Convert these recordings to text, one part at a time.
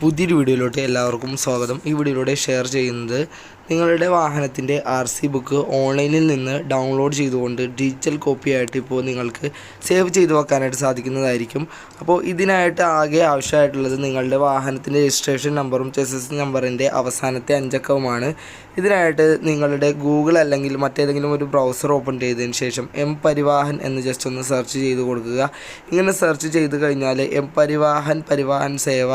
പുതിയൊരു വീഡിയോയിലോട്ട് എല്ലാവർക്കും സ്വാഗതം. ഈ വീഡിയോയിലൂടെ ഷെയർ ചെയ്യുന്നത് നിങ്ങളുടെ വാഹനത്തിന്റെ ആർ സി ബുക്ക് ഓൺലൈനിൽ നിന്ന് ഡൗൺലോഡ് ചെയ്തുകൊണ്ട് ഡിജിറ്റൽ കോപ്പി ആയിട്ട് ഇപ്പോൾ നിങ്ങൾക്ക് സേവ് ചെയ്ത് വെക്കാനായിട്ട് സാധിക്കുന്നതായിരിക്കും. അപ്പോൾ ഇതിനായിട്ട് ആകെ ആവശ്യമായിട്ടുള്ളത് നിങ്ങളുടെ വാഹനത്തിന്റെ രജിസ്ട്രേഷൻ നമ്പറും ചെസസ് നമ്പറിന്റെ അവസാനത്തെ അഞ്ചക്കവുമാണ്. ഇതിനായിട്ട് നിങ്ങളുടെ ഗൂഗിൾ അല്ലെങ്കിൽ മറ്റേതെങ്കിലും ഒരു ബ്രൗസർ ഓപ്പൺ ചെയ്തതിന് ശേഷം എം പരിവാഹൻ എന്ന് ജസ്റ്റ് ഒന്ന് സെർച്ച് ചെയ്ത് കൊടുക്കുക. ഇങ്ങനെ സെർച്ച് ചെയ്ത് കഴിഞ്ഞാൽ M Parivahan Parivahan Sewa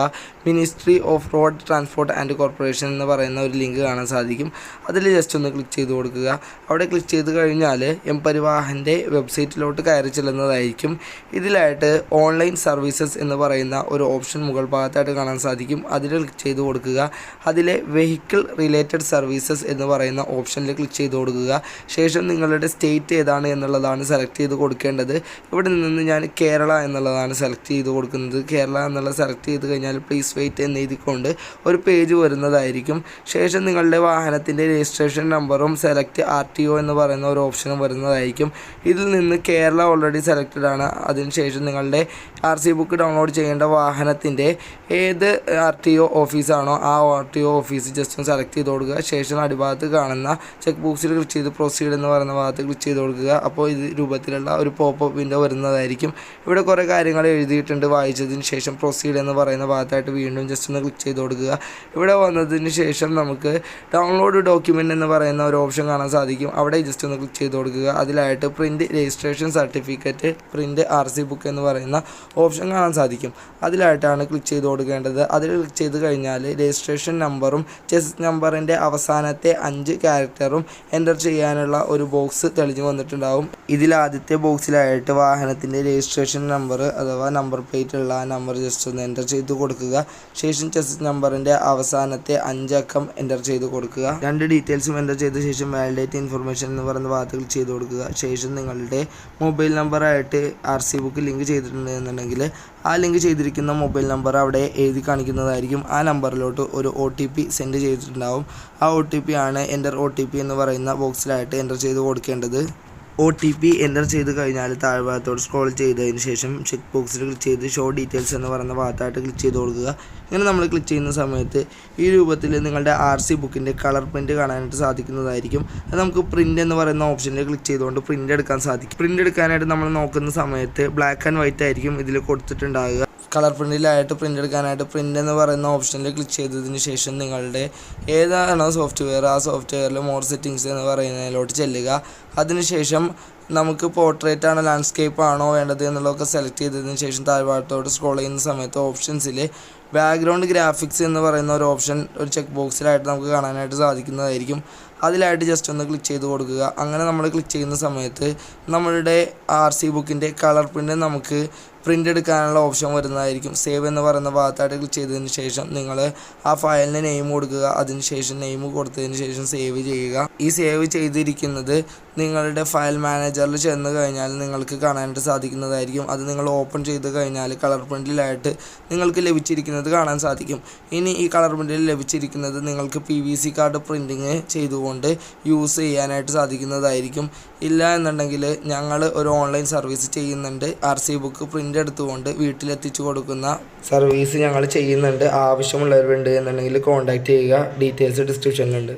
ministry of road transport and corporation എന്ന് പറയുന്ന ഒരു ലിങ്ക് കാണാൻ സാധിക്കും. അതിൽ ജസ്റ്റ് ഒന്ന് ക്ലിക്ക് ചെയ്ത് കൊടുക്കുക. അവിടെ ക്ലിക്ക് ചെയ്ത് കഴിഞ്ഞാൽ എം പരിവാഹന്റെ വെബ്സൈറ്റിലോട്ട് കയറി ചെല്ലുന്നതായിരിക്കും. ഇതിലായിട്ട് ഓൺലൈൻ സർവീസസ് എന്ന് പറയുന്ന ഒരു ഓപ്ഷൻ മുകൾ ഭാഗത്തായിട്ട് കാണാൻ സാധിക്കും. അതിൽ ക്ലിക്ക് ചെയ്ത് കൊടുക്കുക. അതിലെ വെഹിക്കിൾ റിലേറ്റഡ് സർവീസസ് എന്ന് പറയുന്ന ഓപ്ഷനിൽ ക്ലിക്ക് ചെയ്ത് കൊടുക്കുക. ശേഷം നിങ്ങളുടെ സ്റ്റേറ്റ് ഏതാണ് എന്നുള്ളതാണ് സെലക്ട് ചെയ്ത് കൊടുക്കേണ്ടത്. ഇവിടെ നിന്ന് ഞാൻ കേരള എന്നുള്ളതാണ് സെലക്ട് ചെയ്ത് കൊടുക്കുന്നത്. കേരള എന്നുള്ള സെലക്ട് ചെയ്ത് കഴിഞ്ഞാൽ പ്ലീസ് വെയിറ്റ് എന്ന് എഴുതിക്കൊണ്ട് ഒരു പേജ് വരുന്നതായിരിക്കും. ശേഷം നിങ്ങളുടെ വാഹനത്തിന്റെ രജിസ്ട്രേഷൻ നമ്പറും സെലക്ട് ആർ ടി ഒ എന്ന് പറയുന്ന ഒരു ഓപ്ഷനും വരുന്നതായിരിക്കും. ഇതിൽ നിന്ന് കേരള ഓൾറെഡി സെലക്റ്റഡ് ആണ്. അതിനുശേഷം നിങ്ങളുടെ ആർ സി ബുക്ക് ഡൗൺലോഡ് ചെയ്യേണ്ട വാഹനത്തിന്റെ ഏത് ആർ ടി ഒ ഓഫീസാണോ ആ R T O office just ഒന്ന് സെലക്ട് ചെയ്ത് കൊടുക്കുക. ശേഷം അടിഭാഗത്ത് കാണുന്ന ചെക്ക് ബോക്സിൽ ക്ലിക്ക് ചെയ്ത് പ്രൊസീഡ് എന്ന് പറയുന്ന ഭാഗത്ത് ക്ലിക്ക് ചെയ്ത് കൊടുക്കുക. അപ്പോൾ ഇത് രൂപത്തിലുള്ള ഒരു പോപ്പ് വിൻഡോ വരുന്നതായിരിക്കും. ഇവിടെ കുറേ കാര്യങ്ങൾ എഴുതിയിട്ടുണ്ട്. വായിച്ചതിന് ശേഷം പ്രൊസീഡ് എന്ന് പറയുന്ന ഭാഗത്തായിട്ട് വീണ്ടും ജസ്റ്റ് ഒന്ന് ക്ലിക്ക് ചെയ്ത് കൊടുക്കുക. ഇവിടെ വന്നതിന് ശേഷം നമുക്ക് ഡൗൺലോഡ് ഡോക്യുമെന്റ് എന്ന് പറയുന്ന ഒരു ഓപ്ഷൻ കാണാൻ സാധിക്കും. അവിടെ ജസ്റ്റ് ഒന്ന് ക്ലിക്ക് ചെയ്ത് കൊടുക്കുക. അതിലായിട്ട് print registration certificate print R C book എന്ന് പറയുന്ന ഓപ്ഷൻ കാണാൻ സാധിക്കും. അതിലായിട്ടാണ് ക്ലിക്ക് ചെയ്ത് കൊടുക്കേണ്ടത്. അതിൽ ക്ലിക്ക് ചെയ്ത് കഴിഞ്ഞാൽ രജിസ്ട്രേഷൻ നമ്പറും ചെസ് നമ്പറിന്റെ അവസാനത്തെ അഞ്ച് ക്യാരക്ടറും എന്റർ ചെയ്യാനുള്ള ഒരു ബോക്സ് തെളിഞ്ഞു വന്നിട്ടുണ്ടാകും ഇതിൽ ആദ്യത്തെ ബോക്സിലായിട്ട് വാഹനത്തിന്റെ രജിസ്ട്രേഷൻ നമ്പർ അഥവാ നമ്പർ പ്ലേറ്റ് ഉള്ള ആ നമ്പർ ജസ്റ്റ് ഒന്ന് എന്റർ ചെയ്ത് കൊടുക്കുക. ശേഷം ചെസ് നമ്പറിന്റെ അവസാനത്തെ അഞ്ചക്കം എന്റർ ചെയ്ത് കൊടുക്കുക. രണ്ട് ഡീറ്റെയിൽസും എന്റർ ചെയ്ത ശേഷം വാലിഡേറ്റ് ഇൻഫർമേഷൻ എന്ന് പറയുന്ന ചെയ്തു ചെയ്ത് കൊടുക്കുക. ശേഷം നിങ്ങളുടെ മൊബൈൽ നമ്പറായിട്ട് ആർ സി ബുക്ക് ലിങ്ക് ചെയ്തിട്ടുണ്ട് എന്നുണ്ടെങ്കിൽ ആ ലിങ്ക് ചെയ്തിരിക്കുന്ന മൊബൈൽ നമ്പർ അവിടെ എഴുതി കാണിക്കുന്നതായിരിക്കും. ആ നമ്പറിലോട്ട് ഒരു ഒ ടി പി സെൻഡ് ചെയ്തിട്ടുണ്ടാവും. ആ ഒ ടി പി ആണ് എന്റർ ഒ ടി പി എന്ന് പറയുന്ന ബോക്സിലായിട്ട് എന്റർ ചെയ്ത് കൊടുക്കേണ്ടത്. ഒ ടി പി എന്റർ ചെയ്ത് കഴിഞ്ഞാൽ താഴ്ഭാഗത്തോട് സ്ക്രോൾ ചെയ്തതിന് ശേഷം ചെക്ക് ബോക്സിൽ ക്ലിക്ക് ചെയ്ത് ഷോ ഡീറ്റെയിൽസ് എന്ന് പറയുന്ന ഭാഗത്തായിട്ട് ക്ലിക്ക് ചെയ്ത് കൊടുക്കുക. ഇങ്ങനെ നമ്മൾ ക്ലിക്ക് ചെയ്യുന്ന സമയത്ത് ഈ രൂപത്തിൽ നിങ്ങളുടെ ആർ സി ബുക്കിന്റെ കളർ പ്രിന്റ് കാണാനായിട്ട് സാധിക്കുന്നതായിരിക്കും. അത് നമുക്ക് പ്രിന്റ് എന്ന് പറയുന്ന ഓപ്ഷനിൽ ക്ലിക്ക് ചെയ്തുകൊണ്ട് പ്രിന്റ് എടുക്കാൻ സാധിക്കും. പ്രിന്റ് എടുക്കാനായിട്ട് നമ്മൾ നോക്കുന്ന സമയത്ത് ബ്ലാക്ക് ആൻഡ് വൈറ്റ് ആയിരിക്കും ഇതിൽ കൊടുത്തിട്ടുണ്ടാകുക കളർ പ്രിന്റിലായിട്ട് പ്രിന്റ് എടുക്കാനായിട്ട് പ്രിന്റ് എന്ന് പറയുന്ന ഓപ്ഷനിൽ ക്ലിക്ക് ചെയ്തതിന് ശേഷം നിങ്ങളുടെ ഏതാണോ സോഫ്റ്റ്വെയർ ആ സോഫ്റ്റ്വെയറിൽ മോർ സെറ്റിങ്സ് എന്ന് പറയുന്നതിലോട്ട് ചെല്ലുക. അതിനുശേഷം നമുക്ക് പോർട്രേറ്റ് ആണോ ലാൻഡ്സ്കേപ്പ് ആണോ വേണ്ടത് എന്നുള്ളതൊക്കെ സെലക്ട് ചെയ്തതിന് ശേഷം താഴ്വാട്ടോട് സ്ക്രോൾ ചെയ്യുന്ന സമയത്ത് ഓപ്ഷൻസിൽ ബാക്ക്ഗ്രൗണ്ട് ഗ്രാഫിക്സ് എന്ന് പറയുന്ന ഒരു ഓപ്ഷൻ ഒരു ചെക്ക് ബോക്സിലായിട്ട് നമുക്ക് കാണാനായിട്ട് സാധിക്കുന്നതായിരിക്കും. അതിലായിട്ട് ജസ്റ്റ് ഒന്ന് ക്ലിക്ക് ചെയ്ത് കൊടുക്കുക. അങ്ങനെ നമ്മൾ ക്ലിക്ക് ചെയ്യുന്ന സമയത്ത് നമ്മളുടെ ആർ സി ബുക്കിന്റെ കളർ പ്രിന്റ് നമുക്ക് പ്രിന്റ് എടുക്കാനുള്ള ഓപ്ഷൻ വരുന്നതായിരിക്കും. സേവ് എന്ന് പറയുന്ന ഭാഗത്തായിട്ട് ക്ലിക്ക് ചെയ്തതിന് ശേഷം നിങ്ങൾ ആ ഫയലിന് നെയിം കൊടുക്കുക. അതിന് ശേഷം നെയിം കൊടുത്തതിന് ശേഷം സേവ് ചെയ്യുക. ഈ സേവ് ചെയ്തിരിക്കുന്നത് നിങ്ങളുടെ ഫയൽ മാനേജറിൽ ചെന്ന് കഴിഞ്ഞാൽ നിങ്ങൾക്ക് കാണാനായിട്ട് സാധിക്കുന്നതായിരിക്കും. അത് നിങ്ങൾ ഓപ്പൺ ചെയ്ത് കഴിഞ്ഞാൽ കളർ പ്രിന്റിലായിട്ട് നിങ്ങൾക്ക് ലഭിച്ചിരിക്കുന്നത് കാണാൻ സാധിക്കും. ഇനി ഈ കളർ പ്രിന്റിൽ ലഭിച്ചിരിക്കുന്നത് നിങ്ങൾക്ക് P V C card printing ചെയ്തുകൊണ്ട് യൂസ് ചെയ്യാനായിട്ട് സാധിക്കുന്നതായിരിക്കും. ഇല്ല എന്നുണ്ടെങ്കിൽ ഞങ്ങൾ ഒരു ഓൺലൈൻ സർവീസ് ചെയ്യുന്നുണ്ട്. ആർ സി ബുക്ക് പ്രിന്റ് എടുത്തുകൊണ്ട് വീട്ടിലെത്തിച്ചു കൊടുക്കുന്ന സർവീസ് ഞങ്ങൾ ചെയ്യുന്നുണ്ട്. ആവശ്യമുള്ളവരുണ്ട് എന്നുണ്ടെങ്കിൽ കോൺടാക്റ്റ് ചെയ്യുക. ഡീറ്റെയിൽസ് ഡിസ്ക്രിപ്ഷനിലുണ്ട്